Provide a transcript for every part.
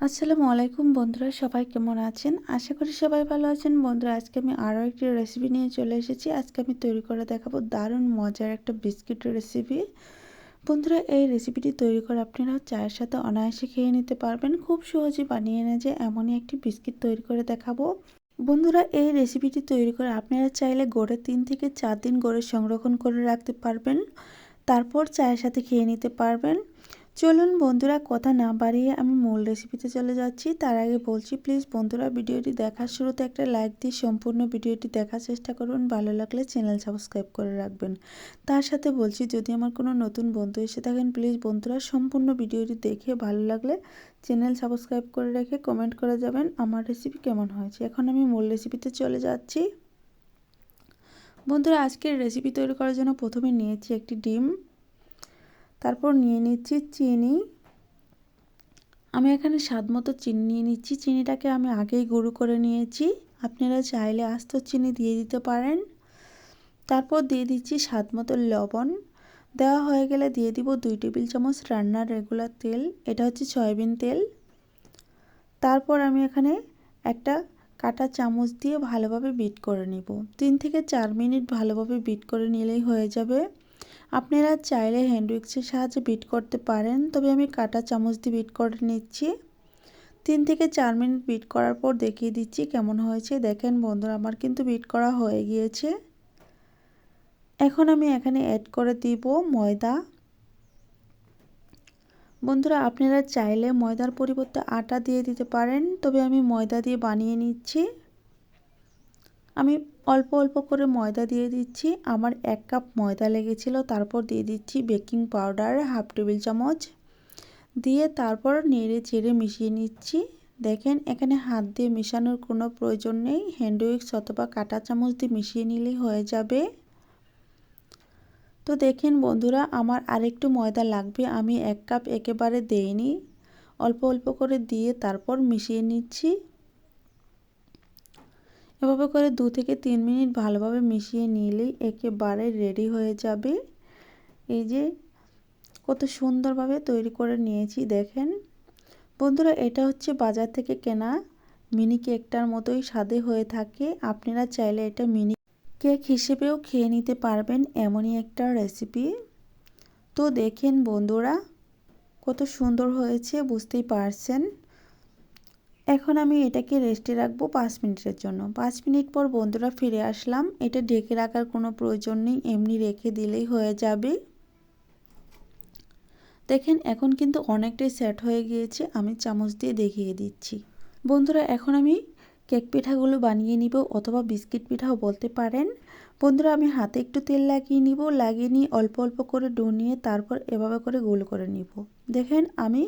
আসসালামু আলাইকুম বন্ধুরা, সবাই কেমন আছেন? আশা করি সবাই ভালো আছেন। বন্ধুরা, আজকে আমি আরও একটি রেসিপি নিয়ে চলে এসেছি। আজকে আমি তৈরি করে দেখাবো দারুণ মজার একটা বিস্কিটের রেসিপি বন্ধুরা, এই রেসিপিটি তৈরি করে আপনারা চায়ের সাথে অনায়াসে খেয়ে নিতে পারবেন। খুব সহজে বানিয়ে এনে যে এমনই একটি বিস্কিট তৈরি করে দেখাবো। বন্ধুরা, এই রেসিপিটি তৈরি করে আপনারা চাইলে গড়ে তিন থেকে চার দিন গড়ে সংরক্ষণ করে রাখতে পারবেন। তারপর চায়ের সাথে খেয়ে নিতে পারবেন। চলুন বন্ধুরা, কথা না বাড়িয়ে আমি মূল রেসিপিতে চলে যাচ্ছি। তার আগে বলছি প্লিজ বন্ধুরা, ভিডিওটি দেখার শুরুতে একটা লাইক দিয়ে সম্পূর্ণ ভিডিওটি দেখার চেষ্টা করুন। ভালো লাগলে চ্যানেল সাবস্ক্রাইব করে রাখবেন। তার সাথে বলছি, যদি আমার কোনো নতুন বন্ধু এসে থাকেন প্লিজ বন্ধুরা, সম্পূর্ণ ভিডিওটি দেখে ভালো লাগলে চ্যানেল সাবস্ক্রাইব করে রেখে কমেন্ট করে যাবেন আমার রেসিপি কেমন হয়েছে। এখন আমি মূল রেসিপিতে চলে যাচ্ছি। বন্ধুরা, আজকের রেসিপি তৈরি করার জন্য প্রথমে নিয়েছি একটি ডিম। তারপর নিয়ে নিচ্ছি চিনি। আমি এখানে স্বাদ মতো চিনি নিয়ে নিচ্ছি। চিনিটাকে আমি আগেই গুঁড়ো করে নিয়েছি। আপনারা চাইলে আস্ত চিনি দিয়ে দিতে পারেন। তারপর দিয়ে দিচ্ছি স্বাদ মতো লবণ। দেওয়া হয়ে গেলে দিয়ে দিব দুই টেবিল চামচ রান্নার রেগুলার তেল। এটা হচ্ছে সয়াবিন তেল। তারপর আমি এখানে একটা কাটা চামচ দিয়ে ভালোভাবে বিট করে নিব। তিন থেকে চার মিনিট ভালোভাবে বিট করে নিলেই হয়ে যাবে। আপনারা চাইলে হ্যান্ড উইক্সের সাহায্যে বিট করতে পারেন, তবে আমি কাটা চামচ দিয়ে বিট করে নিচ্ছি। তিন থেকে চার মিনিট বিট করার পর দেখিয়ে দিচ্ছি কেমন হয়েছে। দেখেন বন্ধুরা, আমার কিন্তু বিট করা হয়ে গিয়েছে। এখন আমি এখানে অ্যাড করে দিব ময়দা। বন্ধুরা, আপনারা চাইলে ময়দার পরিবর্তে আটা দিয়ে দিতে পারেন, তবে আমি ময়দা দিয়ে বানিয়ে নিচ্ছি। আমি অল্প অল্প করে ময়দা দিয়ে দিচ্ছি। আমার এক কাপ ময়দা লেগেছিল, তারপর দিয়ে দিচ্ছি বেকিং পাউডার হাফ টেবিল চামচ। দিয়ে তারপর নেড়ে চেড়ে মিশিয়ে নিচ্ছি। দেখেন, এখানে হাত দিয়ে মেশানোর কোনো প্রয়োজন নেই। হ্যান্ড উইক্স অথবা কাটা চামচ দিয়ে মিশিয়ে নিলেই হয়ে যাবে। তো দেখেন বন্ধুরা, আমার আরেকটু ময়দা লাগবে, আমি এক কাপ একেবারে দেইনি। অল্প অল্প করে দিয়ে তারপর মিশিয়ে নিচ্ছি। এভাবে করে দু থেকে তিন মিনিট ভালোভাবে মিশিয়ে নিলেই একেবারে রেডি হয়ে যাবে। এই যে কত সুন্দরভাবে তৈরি করে নিয়েছি, দেখেন। বন্ধুরা, এটা হচ্ছে বাজার থেকে কেনা মিনি কেকটার মতোই স্বাদে হয়ে থাকে। আপনারা চাইলে এটা মিনি কেক হিসেবেও খেয়ে নিতে পারবেন এমনই একটা রেসিপি। তো দেখেন বন্ধুরা, কত সুন্দর হয়েছে, বুঝতেই পারছেন। এখন আমি এটাকে রেস্টে রাখব পাঁচ মিনিটের জন্য। পাঁচ মিনিট পর বন্ধুরা ফিরে আসলাম। এটা ঢেকে রাখার কোনো প্রয়োজন নেই, এমনি রেখে দিলেই হয়ে যাবে। দেখেন, এখন কিন্তু অনেকটাই সেট হয়ে গিয়েছে, আমি চামচ দিয়ে দেখিয়ে দিচ্ছি। বন্ধুরা, এখন আমি কেক পিঠাগুলো বানিয়ে নিব অথবা বিস্কিট পিঠাও বলতে পারেন। বন্ধুরা, আমি হাতে একটু তেল লাগিয়ে নিব, লাগিয়ে নিয়ে অল্প অল্প করে ডো নিয়ে তারপর এভাবে করে গোল করে নিব। দেখেন, আমি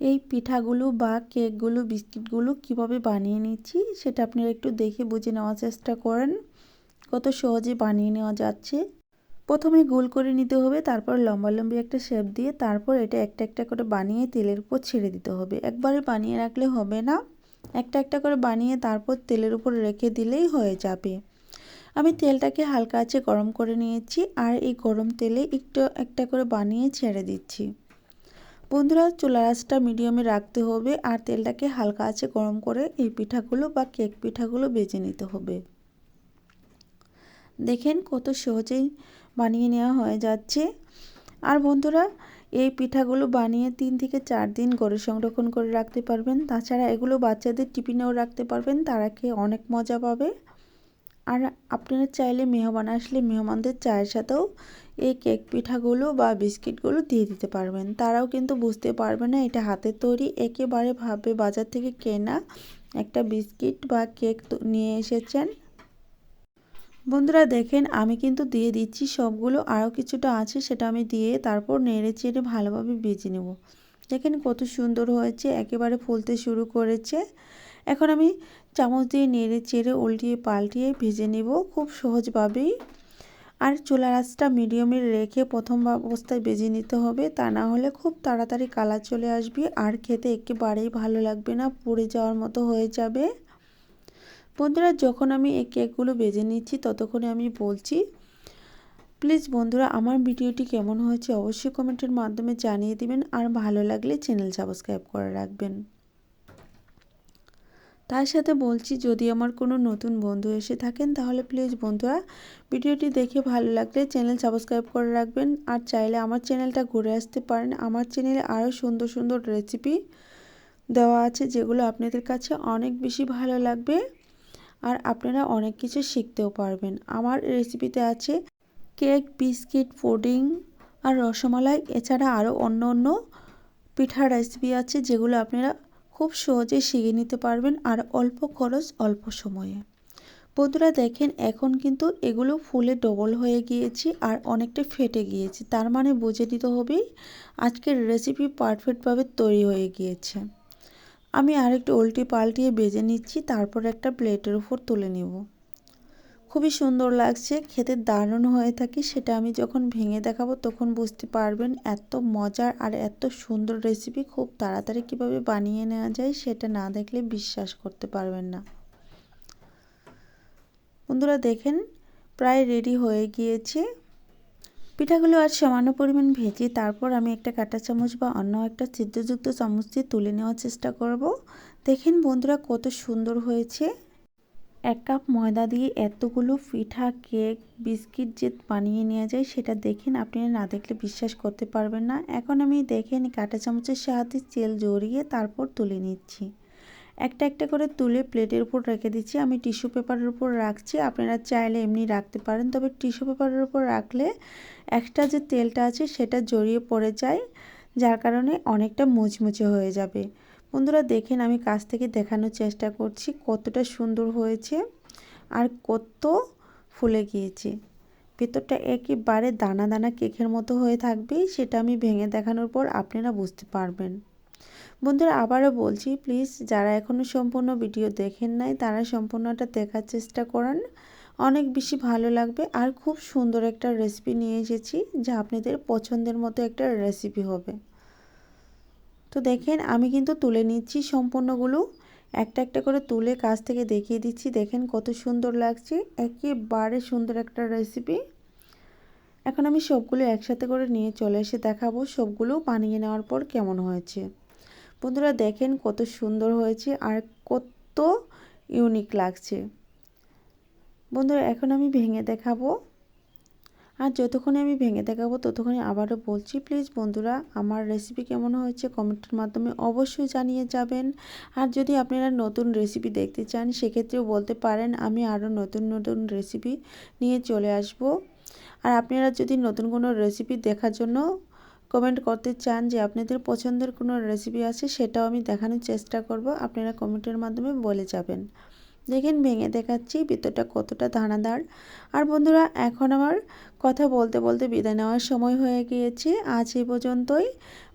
এই পিঠাগুলো বা কেকগুলো, বিস্কিটগুলো কীভাবে বানিয়ে নিচ্ছি সেটা আপনারা একটু দেখে বুঝে নেওয়ার চেষ্টা করেন। কত সহজে বানিয়ে নেওয়া যাচ্ছে। প্রথমে গোল করে নিতে হবে, তারপর লম্বা লম্বি একটা শেপ দিয়ে তারপর এটা একটা একটা করে বানিয়ে তেলের উপর ছেড়ে দিতে হবে। একবারে বানিয়ে রাখলে হবে না। একটা একটা করে বানিয়ে তারপর তেলের উপর রেখে দিলেই হয়ে যাবে। আমি তেলটাকে হালকা আছে গরম করে নিয়েছি আর এই গরম তেলে একটু একটা করে বানিয়ে ছেড়ে দিচ্ছি। বন্ধুরা চুলা আঁচটা মিডিয়ামে রাখতে হবে আর তেলটাকে হালকা আছে গরম করে এই পিঠাগুলো বা কেক পিঠাগুলো বেজে নিতে হবে। দেখেন কত সহজেই বানিয়ে নেওয়া হয়ে যাচ্ছে। আর বন্ধুরা এই পিঠাগুলো বানিয়ে তিন থেকে চার দিন গড়ে সংরক্ষণ করে রাখতে পারবেন। তাছাড়া এগুলো বাচ্চাদের টিফিনেও রাখতে পারবেন। তারা খেয়ে অনেক মজা পাবে। আর আপনারা চাইলে মেহমান আসলে মেহমানদের চায়ের সাথেও এই কেক পিঠাগুলো বা বিস্কিটগুলো দিয়ে দিতে পারবেন। তারাও কিন্তু বুঝতে পারবে না এটা হাতের তৈরি। একেবারে ভাবে বাজার থেকে কেনা একটা বিস্কিট বা কেক নিয়ে এসেছেন। বন্ধুরা দেখেন, আমি কিন্তু দিয়ে দিচ্ছি সবগুলো, আরও কিছুটা আছে সেটা আমি দিয়ে তারপর নেড়ে চেড়ে ভালোভাবে বেজে নেব। দেখেন কত সুন্দর হয়েছে, একেবারে ফুলতে শুরু করেছে। এখন আমি চামচ দিয়ে নেড়ে চেড়ে উল্টিয়ে পাল্টিয়ে ভেজে নেব খুব সহজভাবেই। আর চুলার আঁচটা মিডিয়ামে রেখে প্রথম অবস্থায় বেজে নিতে হবে, তা না হলে খুব তাড়াতাড়ি কালার চলে আসবে, আর খেতে একেবারেই ভালো লাগবে না, পুড়ে যাওয়ার মতো হয়ে যাবে। বন্ধুরা, যখন আমি এই কেকগুলো বেজে নিচ্ছি, ততক্ষণে আমি বলছি, প্লিজ বন্ধুরা, আমার ভিডিওটি কেমন হয়েছে অবশ্যই কমেন্টের মাধ্যমে জানিয়ে দিবেন। আর ভালো লাগলে চ্যানেল সাবস্ক্রাইব করে রাখবেন। তার সাথে বলছি, যদি আমার কোনো নতুন বন্ধু এসে থাকেন, তাহলে প্লিজ বন্ধুরা, ভিডিওটি দেখে ভালো লাগলে চ্যানেল সাবস্ক্রাইব করে রাখবেন। আর চাইলে আমার চ্যানেলটা ঘুরে আসতে পারেন। আমার চ্যানেলে আরও সুন্দর সুন্দর রেসিপি দেওয়া আছে, যেগুলো আপনাদের কাছে অনেক বেশি ভালো লাগবে। আর আপনারা অনেক কিছু শিখতেও পারবেন। আমার রেসিপিতে আছে কেক বিস্কিট পুডিং আর রসমালাই। এছাড়া আরও অন্য অন্য পিঠার রেসিপি আছে যেগুলো আপনারা খুব সহজে শিখে নিতে পারবেন আর অল্প খরচ, অল্প সময়ে। বন্ধুরা দেখেন, এখন কিন্তু এগুলো ফুলে ডবল হয়ে গিয়েছে আর অনেকটা ফেটে গিয়েছে। তার মানে বুঝে নিতে হবে, আজকের রেসিপি পারফেক্টভাবে তৈরি হয়ে গিয়েছে। আমি আরেকটু উল্টে পাল্টিয়ে বেজে নিচ্ছি, তারপর একটা প্লেটের উপর তুলে নেব। খুবই সুন্দর লাগছে, খেতে দারুণ হয়ে থাকে, সেটা আমি যখন ভেঙে দেখাবো তখন বুঝতে পারবেন এত মজার আর এত সুন্দর রেসিপি খুব তাড়াতাড়ি কীভাবে বানিয়ে নেওয়া যায় সেটা না দেখলে বিশ্বাস করতে পারবেন না। বন্ধুরা দেখেন, প্রায় রেডি হয়ে গিয়েছে। পিঠাগুলো আর সামান্য পরিমাণ ভেজে তারপর আমি একটা কাঁটা চামচ বা অন্য একটা ছিদ্রযুক্ত চামচ দিয়ে তুলে নেওয়ার চেষ্টা করব। দেখেন বন্ধুরা কত সুন্দর হয়েছে। এক কাপ ময়দা দিয়ে এতগুলো পিঠা, কেক, বিস্কিট যে বানিয়ে নেওয়া যায় সেটা দেখেন আপনি না দেখলে বিশ্বাস করতে পারবেন না। এখন আমি দেখেন কাঁটা চামচের সাহায্যে তেল জড়িয়ে তারপর তুলে নিচ্ছি। একটা একটা করে তুলে প্লেটের উপর রেখে দিচ্ছি। আমি টিস্যু পেপারের উপর রাখছি। আপনারা চাইলে এমনি রাখতে পারেন। তবে টিস্যু পেপারের উপর রাখলে একটা যে তেলটা আছে সেটা জড়িয়ে পড়ে যায়, যার কারণে অনেকটা মুচমুচে হয়ে যাবে। বন্ধুরা, দেখেন আমি কাছ থেকে দেখানোর চেষ্টা করছি কতটা সুন্দর হয়েছে আর কত ফুলে গিয়েছে। ভেতরটা একেবারে দানা দানা কেকের মতো হয়ে থাকবে, সেটা আমি ভেঙে দেখানোর পর আপনারা বুঝতে পারবেন। বন্ধুরা আবারও বলছি প্লিজ যারা এখনও সম্পূর্ণ ভিডিও দেখেন নাই, তারা সম্পূর্ণটা দেখার চেষ্টা করেন। অনেক বেশি ভালো লাগবে। আর খুব সুন্দর একটা রেসিপি নিয়ে এসেছি, যা আপনাদের পছন্দের মতো একটা রেসিপি হবে। তো দেখেন, আমি কিন্তু তুলে নিচ্ছি সম্পূর্ণগুলো। একটা একটা করে তুলে কাছ থেকে দেখিয়ে দিচ্ছি। দেখেন কত সুন্দর লাগছে। একেবারে সুন্দর একটা রেসিপি এখন আমি সবগুলো একসাথে করে নিয়ে চলে এসে দেখাবো, সবগুলো বানিয়ে নেওয়ার পর কেমন হয়েছে। বন্ধুরা দেখেন কত সুন্দর হয়েছে আর কত ইউনিক লাগছে। বন্ধুরা, এখন আমি ভেঙে দেখাবো। আর যতক্ষণে আমি ভেঙে দেখাবো, ততক্ষণে আবারও বলছি প্লিজ বন্ধুরা, আমার রেসিপি কেমন হয়েছে কমেন্টের মাধ্যমে অবশ্যই জানিয়ে যাবেন। আর যদি আপনারা নতুন রেসিপি দেখতে চান, সেক্ষেত্রেও বলতে পারেন, আমি আরও নতুন নতুন রেসিপি নিয়ে চলে আসব। আর আপনারা যদি নতুন কোনো রেসিপি দেখার জন্য কমেন্ট করতে চান যে আপনাদের পছন্দের কোনো রেসিপি আছে, সেটাও আমি দেখানোর চেষ্টা করব। আপনারা কমেন্টের মাধ্যমে বলে যাবেন। দেখেন, ভেঙে দেখাচ্ছি, ভিতরটা কতটা দানাদার। আর বন্ধুরা, এখন আমার কথা বলতে বলতে বিদায় নেওয়ার সময় হয়ে গিয়েছে। আজ এই পর্যন্তই।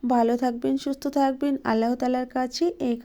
ভালো থাকবেন, সুস্থ থাকবেন। আল্লাহ তালার কাছে এই